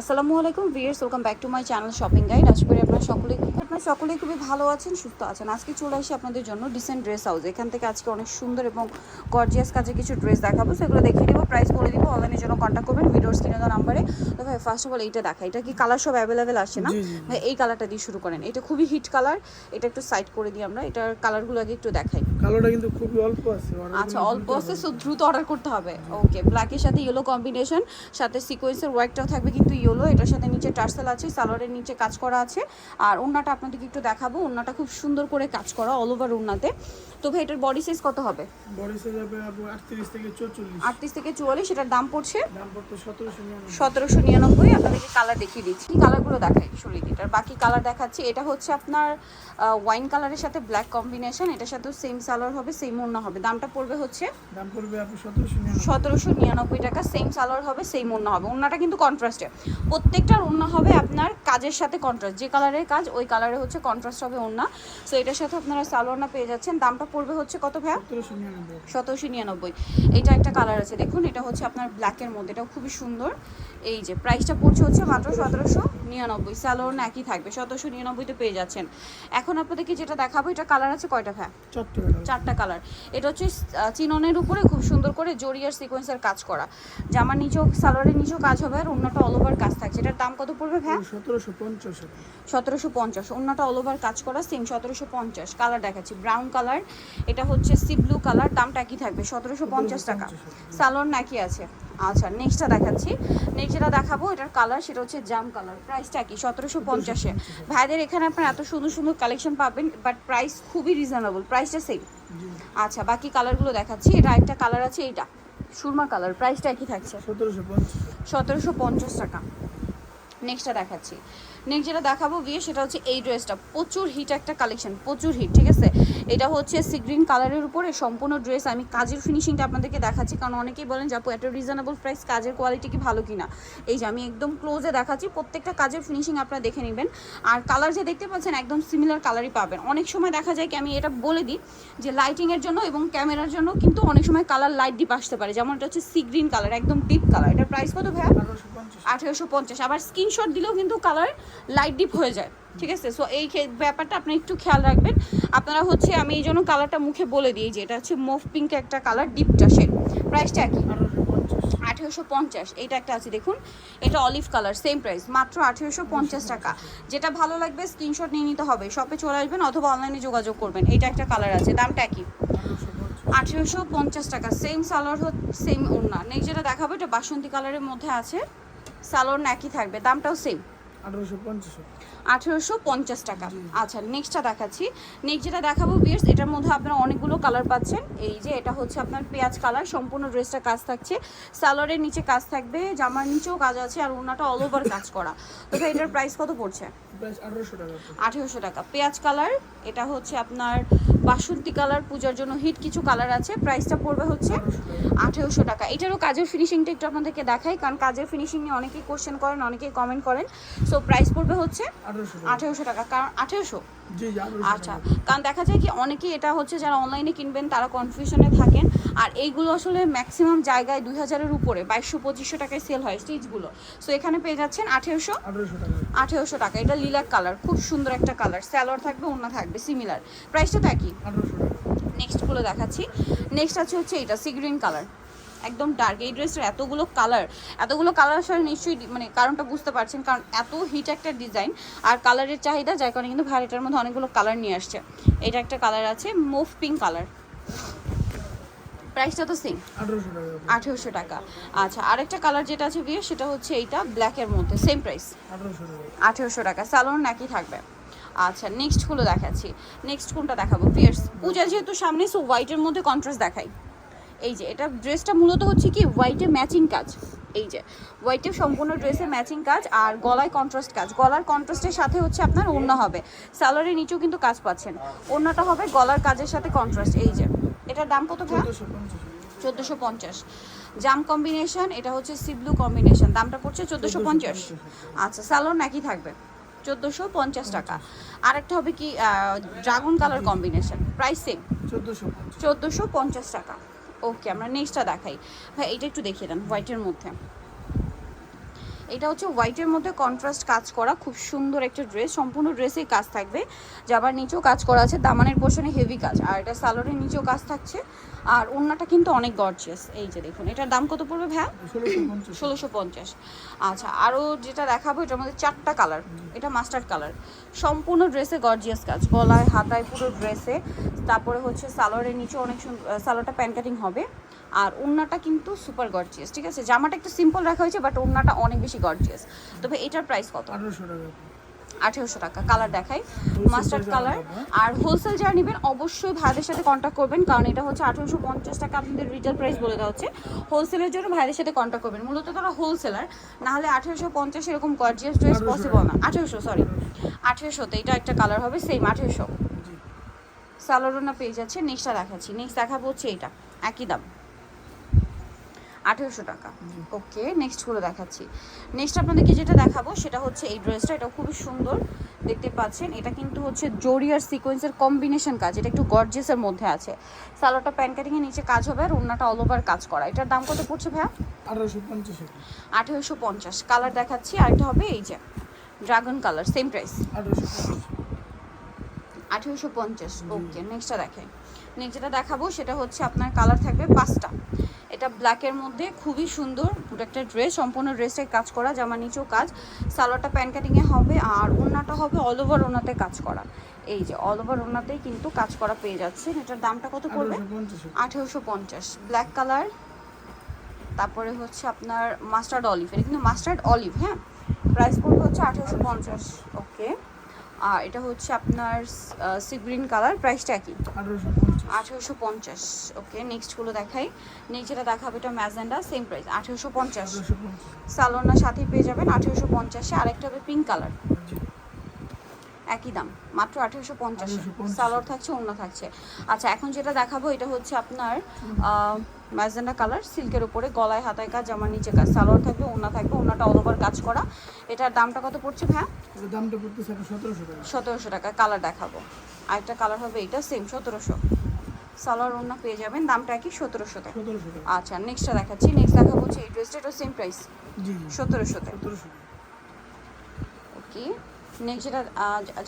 আসসালামু আলাইকুম viewers welcome back to my channel shopping guide. আশা করি আপনারা সকলেই আপনারা সকলেই খুবই ভালো আছেন সুস্থ আছেন। আজকে চলে আসি আপনাদের জন্য ডিসেন্ট ড্রেস হাউস এখান থেকে আজকে অনেক সুন্দর এবং গর্জিয়াস কাজে কিছু ড্রেস দেখাবো। সেগুলো দেখিয়ে দেবো প্রাইস বলে দিব অনলাইনের জন্য কন্ট্যাক্ট করবেন ভিডিওর স্ক্রিনে দেওয়া নাম্বারে তো ভাই ফার্স্ট অফ অল এইটা দেখা এটা কি কালার সব অ্যাভেলেবেল আসে না। ভাই এই কালারটা দিয়ে শুরু করেন। এটা খুবই হিট কালার এটা একটু সাইড করে দিই আমরা এটার কালারগুলো আগে একটু দেখাই। কালোটা কিন্তু খুবই অল্প আছে আচ্ছা অল্প আছে সো দ্রুত অর্ডার করতে হবে। ওকে ব্ল্যাকের সাথে ইয়েলো কম্বিনেশন সাথে সিকোয়েন্সের ওয়ার্কটাও থাকবে কিন্তু ইয়েলো এটার সাথে নিচে টার্সেল আছে সালোয়ারের নিচে কাজ করা আছে। আর ওন্নাটা আপনাদেরকে একটু দেখাবো ওন্নাটা খুব সুন্দর করে কাজ করা অল ওভার ওন্নাতে তো ভাই এটার বডি সাইজ কত হবে? বডি সাইজ হবে 38 থেকে 44 আটত্রিশ থেকে চুয়াল্লিশ সেটার দাম পড়ছে? দাম পড়তো 1799 সতেরোশো নিরানব্বই আপনাদেরকে কালার দেখিয়ে দিচ্ছি। কি কালারগুলো দেখাই সরিয়ে এটার বাকি কালার দেখাচ্ছি। এটা হচ্ছে আপনার ওয়াইন কালারের সাথে ব্ল্যাক কম্বিনেশন এটার সাথেও সেম সালোয়ার হবে সেম ওড়না হবে। দামটা পড়বে হচ্ছে দাম পড়বে আপু 1799 সতেরোশো নিরানব্বই টাকা সেম সালোয়ার হবে সেম ওড়না হবে। ওড়নাটা কিন্তু কন্ট্রাস্টে প্রত্যেকটার ওড়না হবে আপনার কাজের সাথে কন্ট্রাস্ট যে কালারের কাজ ওই কালারে হচ্ছে কন্ট্রাস্ট হবে ওড়না। সো এটার সাথে আপনারা সালোয়ারনা পেয়ে যাচ্ছেন। দামটা পড়বে হচ্ছে কত ভাইয়া? 1799 সতেরোশো নিরানব্বই। এটা একটা কালার আছে। দেখুন এটা হচ্ছে আপনার ব্ল্যাকের মধ্যে। এটাও খুবই সুন্দর। এই যে প্রাইসটা পড়ছে হচ্ছে মাত্র সতেরোশো নিরানব্বই। স্যালোর একই থাকবে সতেরোশো নিরানব্বইতে পেয়ে যাচ্ছেন। এখন আপনাদেরকে যেটা দেখাবো এটা কালার আছে কয়টা ভ্যা চারটা কালার এটা হচ্ছে চিননের উপরে খুব সুন্দর করে জরিয়ার সিকোয়েন্সের কাজ করা। জামার নিচেও সালোয়ারের নিচেও কাজ হবে আর অন্যটা অল ওভার কাজ থাকছে। এটার দাম কত পড়বে ভ্যা 1750 সতেরোশো পঞ্চাশ অন্যটা অল ওভার কাজ করা সেম সতেরোশো পঞ্চাশ। কালার দেখাচ্ছি ব্রাউন কালার এটা হচ্ছে সি ব্লু কালার দামটা একই থাকবে সতেরোশো পঞ্চাশ টাকা। সালোয়ার নাকি আছে। আচ্ছা নেক্সটটা দেখাচ্ছি। নেক্সট যেটা দেখাবো এটার কালার সেটা হচ্ছে জাম কালার প্রাইসটা কি? সতেরোশো পঞ্চাশে। ভাইদের এখানে আপনার এত সুন্দর সুন্দর কালেকশন পাবেন বাট প্রাইস খুবই রিজনেবল প্রাইসটা সেম আচ্ছা বাকি কালারগুলো দেখাচ্ছি। এটা একটা কালার আছে এইটা। সুরমা কালার প্রাইসটা কি থাকছে। 1750 সতেরোশো পঞ্চাশ টাকা। নেক্সটটা দেখাচ্ছি। নেক্সট যেটা দেখাবো গিয়ে সেটা হচ্ছে এই ড্রেসটা প্রচুর হিট একটা কালেকশন প্রচুর হিট ঠিক আছে? এটা হচ্ছে সি গ্রিন কালারের উপরে সম্পূর্ণ ড্রেস। আমি কাজের ফিনিশিংটা আপনাদেরকে দেখাচ্ছি কারণ অনেকেই বলেন যে আপু এত রিজনেবল প্রাইস কাজের কোয়ালিটি কি ভালো কিনা? এই যে আমি একদম ক্লোজে দেখাচ্ছি প্রত্যেকটা কাজের ফিনিশিং আপনারা দেখে নেবেন। আর কালার যে দেখতে পাচ্ছেন একদম সিমিলার কালারই পাবেন। অনেক সময় দেখা যায় কি আমি এটা বলে দিই যে লাইটিংয়ের জন্য এবং ক্যামেরার জন্য কিন্তু অনেক সময় কালার লাইট ডিপ আসতে পারে। যেমন এটা হচ্ছে সি গ্রিন কালার একদম ডিপ কালার এটার প্রাইস কত ভাইয়া? আঠেরোশো পঞ্চাশ। আবার স্ক্রিনশট দিলেও কিন্তু কালার লাইট ডিপ হয়ে যায়। ঠিক আছে? সো এই ব্যাপারটা আপনি একটু খেয়াল রাখবেন। আপনারা হচ্ছে, আমি এই জন্য কালারটা মুখে বলে দিই, যে এটা হচ্ছে মুভ পিঙ্ক একটা কালার ডিপটা শেড প্রাইসটা একই আঠেরোশো পঞ্চাশ। এইটা একটা আছে, দেখুন। এটা অলিভ কালার সেম প্রাইস মাত্র আঠেরোশো পঞ্চাশ টাকা। যেটা ভালো লাগবে স্ক্রিনশট নিয়ে নিতে হবে। শপে চলে আসবেন অথবা অনলাইনে যোগাযোগ করবেন। এটা একটা কালার আছে, দামটা একই আঠেরোশো পঞ্চাশ টাকা। সেম সালোয়ার সেম ওড়না। নেক্সট যেটা দেখাবো, এটা বাসন্তী কালারের মধ্যে আছে। সালোয়ার একই থাকবে, দামটাও সেম 1850 আঠেরোশো পঞ্চাশ। টাকা। আচ্ছা নেক্সটটা দেখাচ্ছি। নেক্সট যেটা দেখাবো বিয়ার্স এটার মধ্যে আপনারা অনেকগুলো কালার পাচ্ছেন। এই যে এটা হচ্ছে আপনার পেঁয়াজ কালার সম্পূর্ণ ড্রেসটা কাজ থাকছে। সালোয়ারের নিচে কাজ থাকবে জামার নিচেও কাজ আছে আর ওনাটা অল ওভার কাজ করা। তো এটার প্রাইস কত পড়ছে? 1800 টাকা। আপু। আঠেরোশো টাকা। পেঁয়াজ কালার এটা হচ্ছে আপনার বাসন্তী কালার পূজার জন্য হিট কিছু কালার আছে। প্রাইসটা পড়বে হচ্ছে আঠেরোশো টাকা। এটারও কাজের ফিনিশিংটা একটু আপনাদেরকে দেখাই কারণ কাজের ফিনিশিং নিয়ে অনেকেই কোশ্চেন করেন অনেকেই কমেন্ট করেন। সো প্রাইস পড়বে হচ্ছে আঠেরোশো টাকা। কারণ আঠেরোশো জি জি 1800 আচ্ছা কারণ দেখা যায় কি অনেকেই এটা হচ্ছে যারা অনলাইনে কিনবেন তারা কনফিউশনে থাকেন। আর এইগুলো আসলে ম্যাক্সিমাম জায়গায় দুই হাজারের উপরে বাইশশো পঁচিশশো টাকায় সেল হয় স্টিচগুলো সো এখানে পেয়ে যাচ্ছেন আঠেরোশো। আঠেরোশো টাকা। এটা লিলাক কালার খুব সুন্দর একটা কালার স্যালোয়ার থাকবে অন্য থাকবে সিমিলার প্রাইসটা তো একই। নেক্সটগুলো দেখাচ্ছি। নেক্সট আছে হচ্ছে এটা সি গ্রিন কালার একদম ডার্ক এই ড্রেসটার এতগুলো কালার এতগুলো কালার আসলে নিশ্চয়ই মানে কারণটা বুঝতে পারছেন, কারণ এত হিট একটা ডিজাইন আর কালারের চাহিদা, যার কারণে কিন্তু ভাইরাটার মধ্যে অনেকগুলো কালার নিয়ে আসছে। এটা একটা কালার আছে মুভ পিঙ্ক কালার প্রাইসটা তো সেম 1800 টাকা আপু। আঠেরোশো টাকা। আচ্ছা আরেকটা কালার যেটা আছে বিয়ে সেটা হচ্ছে এইটা ব্ল্যাকের মধ্যে সেম প্রাইস আঠেরোশো টাকা। স্যালোন নাকি থাকবে। আচ্ছা নেক্সটগুলো দেখাচ্ছি। নেক্সট কোনটা দেখাবো? পিয়ার্স পূজা যেহেতু সামনে সো হোয়াইটের মধ্যে কন্ট্রাস্ট দেখাই। এই যে এটা ড্রেসটা মূলত হচ্ছে কি হোয়াইটে ম্যাচিং কাজ। এই যে হোয়াইটে সম্পূর্ণ ড্রেসে ম্যাচিং কাজ আর গলায় কন্ট্রাস্ট কাজ। গলার কন্ট্রাস্টের সাথে হচ্ছে আপনার ওড়না হবে। স্যালারের নিচেও কিন্তু কাজ পাচ্ছেন। ওড়নাটা হবে গলার কাজের সাথে কন্ট্রাস্ট এই যে এটার দাম কত ভাই 1450 চোদ্দোশো পঞ্চাশ। জাম কম্বিনেশন এটা হচ্ছে সিব্লু কম্বিনেশন দামটা পড়ছে চোদ্দোশো পঞ্চাশ। আচ্ছা স্যালোন একই থাকবে। চোদ্দোশো পঞ্চাশ টাকা। আরেকটা হবে কি dragon colour combination price same 1450 চোদ্দোশো পঞ্চাশ টাকা। ওকে আমরা নেক্সটটা দেখাই। ভাই এইটা একটু দেখিয়ে দেন হোয়াইটের মধ্যে। এটা হচ্ছে হোয়াইটের মধ্যে কন্ট্রাস্ট কাজ করা খুব সুন্দর একটা ড্রেস সম্পূর্ণ ড্রেসেই কাজ থাকবে। যাবার নিচেও কাজ করা আছে দামানের পোর্শনে হেভি কাজ আর এটা সালোয়ারের নিচেও কাজ থাকছে। আর ওড়নাটা কিন্তু অনেক গর্জিয়াস এই যে দেখুন এটার দাম কত পড়বে ভ্যা ষোলোশো পঞ্চাশ। আচ্ছা আরও যেটা দেখাবো এটার মধ্যে চারটা কালার এটা মাস্টার্ড কালার সম্পূর্ণ ড্রেসে গর্জিয়াস কাজ গলায় হাতায় পুরো ড্রেসে তারপরে হচ্ছে সালোয়ারের নিচে অনেক সুন্দর সালোয়ারটা প্যান কাটিং হবে। আর ওড়নাটা কিন্তু সুপার গর্জিয়াস ঠিক আছে? জামাটা একটু সিম্পল রাখা হয়েছে বাট ওড়নাটা অনেক বেশি গর্জিয়াস তবে এটার প্রাইস কত? আঠেরোশো টাকা কালার দেখাই। মাস্টার্ড কালার আর হোলসেল যারা নেবেন অবশ্যই ভাইদের সাথে কন্ট্যাক্ট করবেন কারণ এটা হচ্ছে আঠেরোশো পঞ্চাশ টাকা আপনাদের রিটেল প্রাইস বলে দেওয়া হচ্ছে। হোলসেলের জন্য ভাইদের সাথে কন্ট্যাক্ট করবেন। মূলত তারা হোলসেলার না হলে আঠেরোশো পঞ্চাশ এরকম গর্জিয়াস ড্রেস 1800 পসিবল না। আঠেরোশো সরি আঠেরোশোতে এটা একটা কালার হবে সেম আঠেরোশো। জি সালোয়ারনা পেয়ে যাচ্ছে নেক্সটটা দেখাচ্ছি। নেক্সট দেখাবো হচ্ছে এটা একই দাম। আঠেরোশো টাকা। ওকে নেক্সটগুলো দেখাচ্ছি। নেক্সট আপনাদেরকে যেটা দেখাবো সেটা হচ্ছে এই ড্রেসটা এটা খুবই সুন্দর। দেখতে পাচ্ছেন এটা কিন্তু হচ্ছে জরি আর সিকোয়েন্সের কম্বিনেশন কাজ এটা একটু গর্জেসের মধ্যে আছে। সালোয়ারটা প্যান কাটিংয়ের নিচে কাজ হবে আর ওড়নাটা অল ওভার কাজ করা। এটার দাম কত পড়ছে ভাইয়া? আঠারোশো পঞ্চাশ আঠেরোশো পঞ্চাশ। কালার দেখাচ্ছি আর এটা হবে এই যে ড্রাগন কালার সেম প্রাইস আঠারোশো আঠেরোশো পঞ্চাশ। ওকে নেক্সটটা দেখাই নেক্সট যেটা দেখাবো সেটা হচ্ছে আপনার কালার থাকবে পাঁচটা। এটা ব্ল্যাকের মধ্যে খুবই সুন্দর একটা ড্রেস সম্পূর্ণ ড্রেসটাই কাজ করা জামা নিচেও কাজ। সালোয়ারটা প্যান কাটিংয়ে হবে আর ওড়নাটা হবে অল ওভার ওনাতে কাজ করা। এই যে অল ওভার ওনাতেই কিন্তু কাজ করা পেয়ে যাচ্ছেন। এটার দামটা কত পড়বে? আঠেরোশো পঞ্চাশ। ব্ল্যাক কালার তারপরে হচ্ছে আপনার মাস্টার্ড অলিভ এটা কিন্তু মাস্টার্ড অলিভ হ্যাঁ? প্রাইস পড়বে হচ্ছে আঠেরোশো পঞ্চাশ। ওকে আর এটা হচ্ছে আপনার সি গ্রিন কালার প্রাইসটা কি আঠেরোশো পঞ্চাশ। ওকে নেক্সটগুলো দেখাই। নেক্সট যেটা দেখাবে এটা ম্যাজেন্ডা সেম প্রাইস আঠেরোশো পঞ্চাশ। সালোনা পঞ্চাশ। সালোনার সাথে পেয়ে যাবেন আঠেরোশো পঞ্চাশে আরেকটা হবে পিঙ্ক কালার একই দাম মাত্র আঠেরোশো পঞ্চাশ। সালোয়ার থাকছে অন্য থাকছে। আচ্ছা এখন যেটা দেখাবো এটা হচ্ছে আপনার ম্যাজেন্ডা কালার সিল্কের উপরে গলায় হাতায় কাজ আমার নিচে কাজ। সালোয়ার থাকবে ওনা থাকবে ওনাটা অল ওভার কাজ করা। এটার দামটা কত পড়ছে হ্যাঁ দামটা পড়তেছে সতেরোশো টাকা। সতেরোশো টাকা কালার দেখাবো। আরেকটা কালার হবে এটা সেম সতেরোশো। সালোয়ার ওনা পেয়ে যাবেন দামটা কি সতেরোশোতে সতেরোশো টাকা। আচ্ছা নেক্সটটা দেখাচ্ছি। নেক্সট দেখাবো হচ্ছে এই ড্রেসটা এটা সেম প্রাইস সতেরোশোতে। সতেরোশো টাকা। ওকে নেক্সট যেটা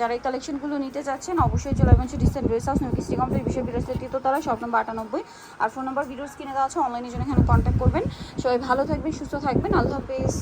যারা এই কালেকশনগুলো নিতে চাচ্ছেন অবশ্যই চলে আসবেন decent dress house, new city complex বিশ্ব বিরাসের তৃতীয়তলা শপ নম্বর আটানব্বই। আর ফোন নম্বর ভিডিওস কিনে দেওয়া আছে অনলাইনে জন্য এখানে কন্ট্যাক্ট করবেন। সবাই ভালো থাকবেন, সুস্থ থাকবেন। আল্লাহ হাফেজ।